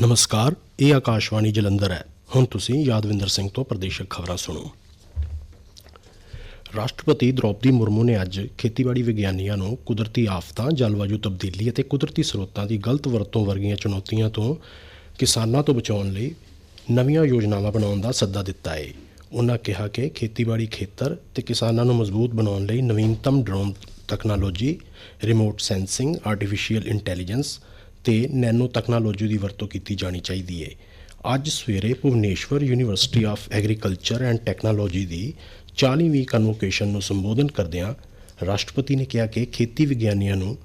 ਨਮਸਕਾਰ, ਇਹ ਆਕਾਸ਼ਵਾਣੀ ਜਲੰਧਰ ਹੈ। ਹੁਣ ਤੁਸੀਂ ਯਾਦਵਿੰਦਰ ਸਿੰਘ ਤੋਂ ਪ੍ਰਦੇਸ਼ਕ ਖਬਰਾਂ ਸੁਣੋ। ਰਾਸ਼ਟਰਪਤੀ ਦ੍ਰੋਪਦੀ ਮੁਰਮੂ ਨੇ ਅੱਜ ਖੇਤੀਬਾੜੀ ਵਿਗਿਆਨੀਆਂ ਨੂੰ ਕੁਦਰਤੀ ਆਫਤਾਂ, ਜਲਵਾਯੂ ਤਬਦੀਲੀ ਅਤੇ ਕੁਦਰਤੀ ਸਰੋਤਾਂ ਦੀ ਗਲਤ ਵਰਤੋਂ ਵਰਗੀਆਂ ਚੁਣੌਤੀਆਂ ਤੋਂ ਕਿਸਾਨਾਂ ਤੋਂ ਬਚਾਉਣ ਲਈ ਨਵੀਆਂ ਯੋਜਨਾਵਾਂ ਬਣਾਉਣ ਦਾ ਸੱਦਾ ਦਿੱਤਾ ਹੈ। ਉਹਨਾਂ ਕਿਹਾ ਕਿ ਖੇਤੀਬਾੜੀ ਖੇਤਰ ਤੇ ਕਿਸਾਨਾਂ ਨੂੰ ਮਜ਼ਬੂਤ ਬਣਾਉਣ ਲਈ ਨਵੀਨਤਮ drone technology, remote sensing artificial intelligence ਤੇ ਨੈਨੋ ਤਕਨਾਲੋਜੀ ਦੀ ਵਰਤੋਂ ਕੀਤੀ ਜਾਣੀ ਚਾਹੀਦੀ ਹੈ ਅੱਜ ਸਵੇਰੇ Bhubaneswar university of agriculture and technology ਦੀ 40ਵੀਂ ਕਨਵੋਕੇਸ਼ਨ ਨੂੰ ਸੰਬੋਧਨ ਕਰਦਿਆਂ ਰਾਸ਼ਟਰਪਤੀ ਨੇ ਕਿਹਾ ਕਿ ਖੇਤੀ ਵਿਗਿਆਨੀਆਂ ਨੂੰ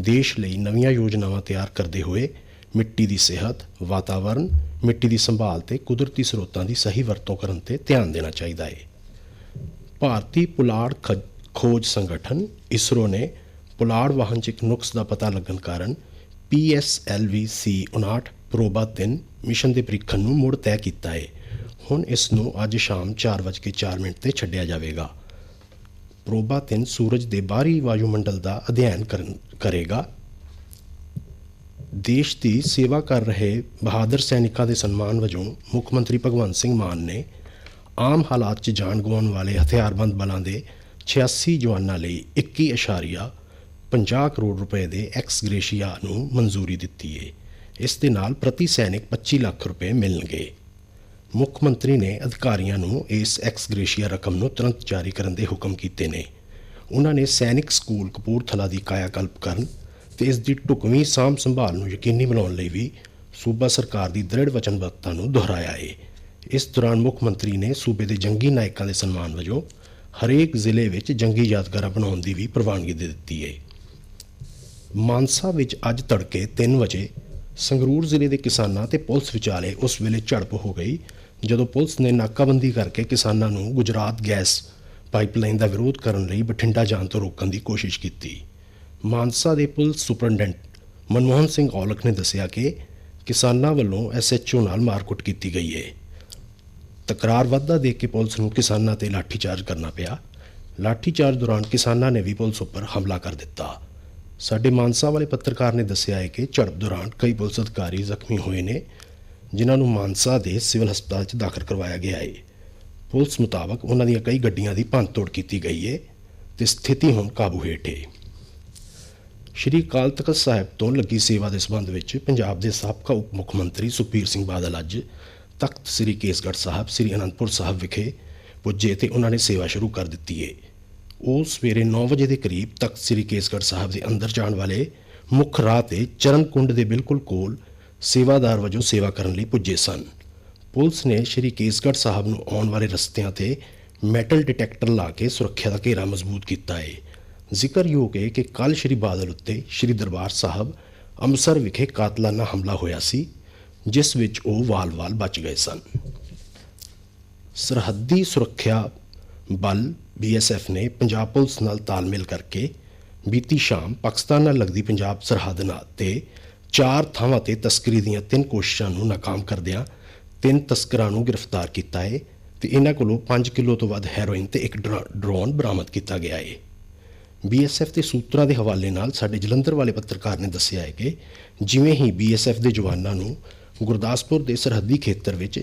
ਦੇਸ਼ ਲਈ ਨਵੀਆਂ ਯੋਜਨਾਵਾਂ ਤਿਆਰ ਕਰਦੇ ਹੋਏ ਮਿੱਟੀ ਦੀ ਸਿਹਤ ਵਾਤਾਵਰਣ ਮਿੱਟੀ ਦੀ ਸੰਭਾਲ ਤੇ ਕੁਦਰਤੀ ਸਰੋਤਾਂ ਦੀ ਸਹੀ ਵਰਤੋਂ ਕਰਨ ਤੇ ਧਿਆਨ ਦੇਣਾ ਚਾਹੀਦਾ ਹੈ ਭਾਰਤੀ ਪੁਲਾੜ ਖੋਜ ਸੰਗਠਨ ਇਸਰੋ ਨੇ ਪੁਲਾੜ ਵਾਹਨ 'ਚ ਇੱਕ ਨੁਕਸ ਦਾ ਪਤਾ ਲੱਗਣ ਕਾਰਨ PSLV C59 ਪ੍ਰੋਬਾ 3 ਮਿਸ਼ਨ ਦੇ ਪ੍ਰੀਖਣ ਨੂੰ ਮੁੜ ਤੈਅ ਕੀਤਾ ਹੈ ਹੁਣ ਇਸ ਨੂੰ ਅੱਜ ਸ਼ਾਮ 4:04 ਮਿੰਟ ਤੇ ਛੱਡਿਆ ਜਾਵੇਗਾ। ਪ੍ਰੋਬਾ 3 ਸੂਰਜ ਦੇ ਬਾਹਰੀ ਵਾਯੂਮੰਡਲ ਦਾ ਅਧਿਐਨ ਕਰਨ- ਕਰੇਗਾ। ਦੇਸ਼ ਦੀ ਸੇਵਾ ਕਰ ਰਹੇ ਬਹਾਦਰ ਸੈਨਿਕਾਂ ਦੇ ਸਨਮਾਨ ਵਜੋਂ ਮੁੱਖ ਮੰਤਰੀ ਭਗਵੰਤ ਸਿੰਘ ਮਾਨ ਨੇ ਆਮ ਹਾਲਾਤ 'ਚ ਜਾਨ ਗਵਾਉਣ ਵਾਲੇ ਹਥਿਆਰਬੰਦ ਬਲਾਂ ਦੇ 86 ਜਵਾਨਾਂ ਲਈ 21.50 ਕਰੋੜ ਰੁਪਏ ਦੇ ਐਕਸ ਗ੍ਰੇਸ਼ੀਆ ਨੂੰ ਮਨਜ਼ੂਰੀ ਦਿੱਤੀ ਹੈ ਇਸ ਦੇ ਨਾਲ ਪ੍ਰਤੀ ਸੈਨਿਕ 25 ਲੱਖ ਰੁਪਏ ਮਿਲਣਗੇ। ਮੁੱਖ ਮੰਤਰੀ ਨੇ ਅਧਿਕਾਰੀਆਂ ਨੂੰ ਇਸ ਐਕਸ ਗ੍ਰੇਸ਼ੀਆ ਰਕਮ ਨੂੰ ਤੁਰੰਤ ਜਾਰੀ ਕਰਨ ਦੇ ਹੁਕਮ ਕੀਤੇ ਨੇ। ਉਹਨਾਂ ਨੇ ਸੈਨਿਕ ਸਕੂਲ ਕਪੂਰਥਲਾ ਦੀ ਕਾਇਆਕਲਪ ਕਰਨ ਤੇ ਇਸ ਦੀ ਢੁਕਵੀਂ ਸਾਂਭ ਸੰਭਾਲ ਨੂੰ ਯਕੀਨੀ ਬਣਾਉਣ ਲਈ ਵੀ ਸੂਬਾ ਸਰਕਾਰ ਦੀ ਦ੍ਰਿੜ ਵਚਨਬੱਧਤਾ ਨੂੰ ਦੁਹਰਾਇਆ ਹੈ ਇਸ ਦੌਰਾਨ ਮੁੱਖ ਮੰਤਰੀ ਨੇ ਸੂਬੇ ਦੇ ਜੰਗੀ ਨਾਇਕਾਂ ਦੇ ਸਨਮਾਨ ਵਜੋਂ ਹਰੇਕ ਜ਼ਿਲ੍ਹੇ ਵਿੱਚ ਜੰਗੀ ਯਾਦਗਾਰਾਂ ਬਣਾਉਣ ਦੀ ਵੀ ਪ੍ਰਵਾਨਗੀ ਦੇ ਦਿੱਤੀ ਹੈ ਮਾਨਸਾ ਵਿੱਚ ਅੱਜ ਤੜਕੇ 3 ਵਜੇ ਸੰਗਰੂਰ ਜ਼ਿਲ੍ਹੇ ਦੇ ਕਿਸਾਨਾਂ ਤੇ ਪੁਲਿਸ ਵਿਚਾਲੇ ਉਸ ਵੇਲੇ ਝੜਪ ਹੋ ਗਈ, ਜਦੋਂ ਪੁਲਿਸ ਨੇ ਨਾਕਾਬੰਦੀ ਕਰਕੇ ਕਿਸਾਨਾਂ ਨੂੰ ਗੁਜਰਾਤ ਗੈਸ ਪਾਈਪਲਾਈਨ ਦਾ ਵਿਰੋਧ ਕਰਨ ਲਈ ਬਠਿੰਡਾ ਜਾਣ ਤੋਂ ਰੋਕਣ ਦੀ ਕੋਸ਼ਿਸ਼ ਕੀਤੀ। ਮਾਨਸਾ ਦੇ ਪੁਲਿਸ ਸੁਪਰਡੈਂਟ ਮਨਮੋਹਨ ਸਿੰਘ ਔਲਖ ਨੇ ਦੱਸਿਆ ਕਿ ਕਿਸਾਨਾਂ ਵੱਲੋਂ ਐਸਐਚਓ ਨਾਲ ਮਾਰਕੁੱਟ ਕੀਤੀ ਗਈ ਹੈ ਤਕਰਾਰ ਵਾਧਾ ਦੇਖ ਕੇ ਪੁਲਿਸ ਨੂੰ ਕਿਸਾਨਾਂ ਤੇ ਲਾਠੀਚਾਰਜ ਕਰਨਾ ਪਿਆ। ਲਾਠੀਚਾਰਜ ਦੌਰਾਨ ਕਿਸਾਨਾਂ ਨੇ ਵੀ ਪੁਲਿਸ ਉੱਪਰ ਹਮਲਾ ਕਰ ਦਿੱਤਾ। ਸਾਡੇ ਮਾਨਸਾ ਵਾਲੇ ਪੱਤਰਕਾਰ ਨੇ ਦੱਸਿਆ ਹੈ ਕਿ ਝੜਪ ਦੌਰਾਨ ਕਈ ਪੁਲਿਸ ਅਧਿਕਾਰੀ ਜ਼ਖਮੀ ਹੋਏ ਨੇ, ਜਿਨ੍ਹਾਂ ਨੂੰ ਮਾਨਸਾ ਦੇ ਸਿਵਲ ਹਸਪਤਾਲ 'ਚ ਦਾਖਲ ਕਰਵਾਇਆ ਗਿਆ ਹੈ। ਪੁਲਿਸ ਮੁਤਾਬਕ ਉਹਨਾਂ ਦੀਆਂ ਕਈ ਗੱਡੀਆਂ ਦੀ ਭੰਨਤੋੜ ਕੀਤੀ ਗਈ ਹੈ ਤੇ ਸਥਿਤੀ ਹੁਣ ਕਾਬੂ ਹੇਠ ਹੈ। ਸ਼੍ਰੀ ਅਕਾਲ ਤਖਤ ਸਾਹਿਬ ਤੋਂ ਲੱਗੀ ਸੇਵਾ ਦੇ ਸੰਬੰਧ ਵਿੱਚ ਪੰਜਾਬ ਦੇ ਸਾਬਕਾ ਉਪ ਮੁੱਖ ਮੰਤਰੀ ਸੁਖਬੀਰ ਸਿੰਘ ਬਾਦਲ ਅੱਜ ਤਖਤ ਸ੍ਰੀ ਕੇਸਗੜ੍ਹ ਸਾਹਿਬ, ਸ੍ਰੀ ਅਨੰਦਪੁਰ ਸਾਹਿਬ ਵਿਖੇ ਪੁੱਜੇ ਤੇ ਉਹਨਾਂ ਨੇ ਸੇਵਾ ਸ਼ੁਰੂ ਕਰ ਦਿੱਤੀ ਹੈ। ਉਹ ਸਵੇਰੇ 9 ਵਜੇ ਦੇ ਕਰੀਬ ਤਖਤ ਸ੍ਰੀ ਕੇਸਗੜ੍ਹ ਸਾਹਿਬ ਦੇ ਅੰਦਰ ਜਾਣ ਵਾਲੇ ਮੁੱਖ ਰਾਹ ਤੇ ਚਰਨ ਕੁੰਡ ਦੇ ਬਿਲਕੁਲ ਕੋਲ ਸੇਵਾਦਾਰ ਵਜੋਂ ਸੇਵਾ ਕਰਨ ਲਈ ਪੁੱਜੇ ਸਨ। ਪੁਲਿਸ ਨੇ ਸ਼੍ਰੀ ਕੇਸਗੜ੍ਹ ਸਾਹਿਬ ਨੂੰ ਆਉਣ ਵਾਲੇ ਰਸਤਿਆਂ ਤੇ ਮੈਟਲ ਡਿਟੈਕਟਰ ਲਾ ਕੇ ਸੁਰੱਖਿਆ ਦਾ ਘੇਰਾ ਮਜ਼ਬੂਤ ਕੀਤਾ ਹੈ ਜ਼ਿਕਰਯੋਗ ਹੈ ਕਿ ਕੱਲ ਸ਼੍ਰੀ ਬਾਦਲ ਉੱਤੇ ਸ਼੍ਰੀ ਦਰਬਾਰ ਸਾਹਿਬ ਅੰਮ੍ਰਿਤਸਰ ਵਿਖੇ ਕਾਤਲਾਨਾ ਹਮਲਾ ਹੋਇਆ ਸੀ, ਜਿਸ ਵਿੱਚ ਉਹ ਵਾਲ-ਵਾਲ ਬਚ ਗਏ ਸਨ। ਸਰਹੱਦੀ ਸੁਰੱਖਿਆ ਬਲ ਬੀਐਸਐਫ ਨੇ ਪੰਜਾਬ ਪੁਲਿਸ ਨਾਲ ਤਾਲਮੇਲ ਕਰਕੇ ਬੀਤੀ ਸ਼ਾਮ ਪਾਕਿਸਤਾਨ ਨਾਲ ਲੱਗਦੀ ਪੰਜਾਬ ਸਰਹੱਦ ਨਾਲ ਤੇ ਚਾਰ ਥਾਵਾਂ ਤੇ ਤਸਕਰੀ ਦੀਆਂ ਤਿੰਨ ਕੋਸ਼ਿਸ਼ਾਂ ਨੂੰ ਨਾਕਾਮ ਕਰਦਿਆਂ ਤਿੰਨ ਤਸਕਰਾਂ ਨੂੰ ਗ੍ਰਿਫਤਾਰ ਕੀਤਾ ਹੈ ਤੇ ਇਹਨਾਂ ਕੋਲੋਂ 5 ਕਿਲੋ ਤੋਂ ਵੱਧ ਹੈਰੋਇਨ ਤੇ ਇੱਕ ਡਰਾ- ਡਰੋਨ ਬਰਾਮਦ ਕੀਤਾ ਗਿਆ ਹੈ ਬੀਐਸਐਫ ਦੇ ਸੂਤਰਾਂ ਦੇ ਹਵਾਲੇ ਨਾਲ ਸਾਡੇ ਜਲੰਧਰ ਵਾਲੇ ਪੱਤਰਕਾਰ ਨੇ ਦੱਸਿਆ ਹੈ ਕਿ ਜਿਵੇਂ ਹੀ ਬੀਐਸਐਫ ਦੇ ਜਵਾਨਾਂ ਨੂੰ ਗੁਰਦਾਸਪੁਰ ਦੇ ਸਰਹੱਦੀ ਖੇਤਰ ਵਿੱਚ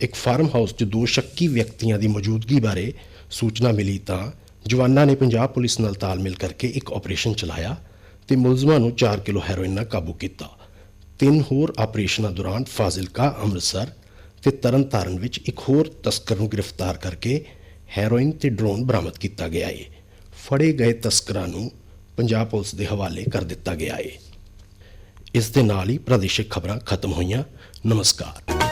ਇੱਕ ਫਾਰਮ ਹਾਊਸ 'ਚ ਦੋ ਸ਼ੱਕੀ ਵਿਅਕਤੀਆਂ ਦੀ ਮੌਜੂਦਗੀ ਬਾਰੇ ਸੂਚਨਾ ਮਿਲੀ ਤਾਂ ਜਵਾਨਾਂ ਨੇ ਪੰਜਾਬ ਪੁਲਿਸ ਨਾਲ ਤਾਲਮੇਲ ਕਰਕੇ ਇੱਕ ਆਪਰੇਸ਼ਨ ਚਲਾਇਆ ਤੇ ਮੁਲਜ਼ਮਾਂ ਨੂੰ 4 ਕਿਲੋ ਹੈਰੋਇਨ ਨਾਲ ਕਾਬੂ ਕੀਤਾ। ਤਿੰਨ ਹੋਰ ਆਪਰੇਸ਼ਨਾਂ ਦੌਰਾਨ ਫਾਜ਼ਿਲਕਾ, ਅੰਮ੍ਰਿਤਸਰ ਤੇ ਤਰਨਤਾਰਨ ਵਿੱਚ ਇੱਕ ਹੋਰ ਤਸਕਰ ਨੂੰ ਗ੍ਰਿਫਤਾਰ ਕਰਕੇ ਹੈਰੋਇਨ ਤੇ ਡਰੋਨ ਬਰਾਮਦ ਕੀਤਾ ਗਿਆ ਹੈ ਫੜੇ ਗਏ ਤਸਕਰਾਂ ਨੂੰ ਪੰਜਾਬ ਪੁਲਿਸ ਦੇ ਹਵਾਲੇ ਕਰ ਦਿੱਤਾ ਗਿਆ ਹੈ ਇਸ ਦੇ ਨਾਲ ਹੀ ਪ੍ਰਾਦੇਸ਼ਿਕ ਖਬਰਾਂ ਖਤਮ ਹੋਈਆਂ। ਨਮਸਕਾਰ।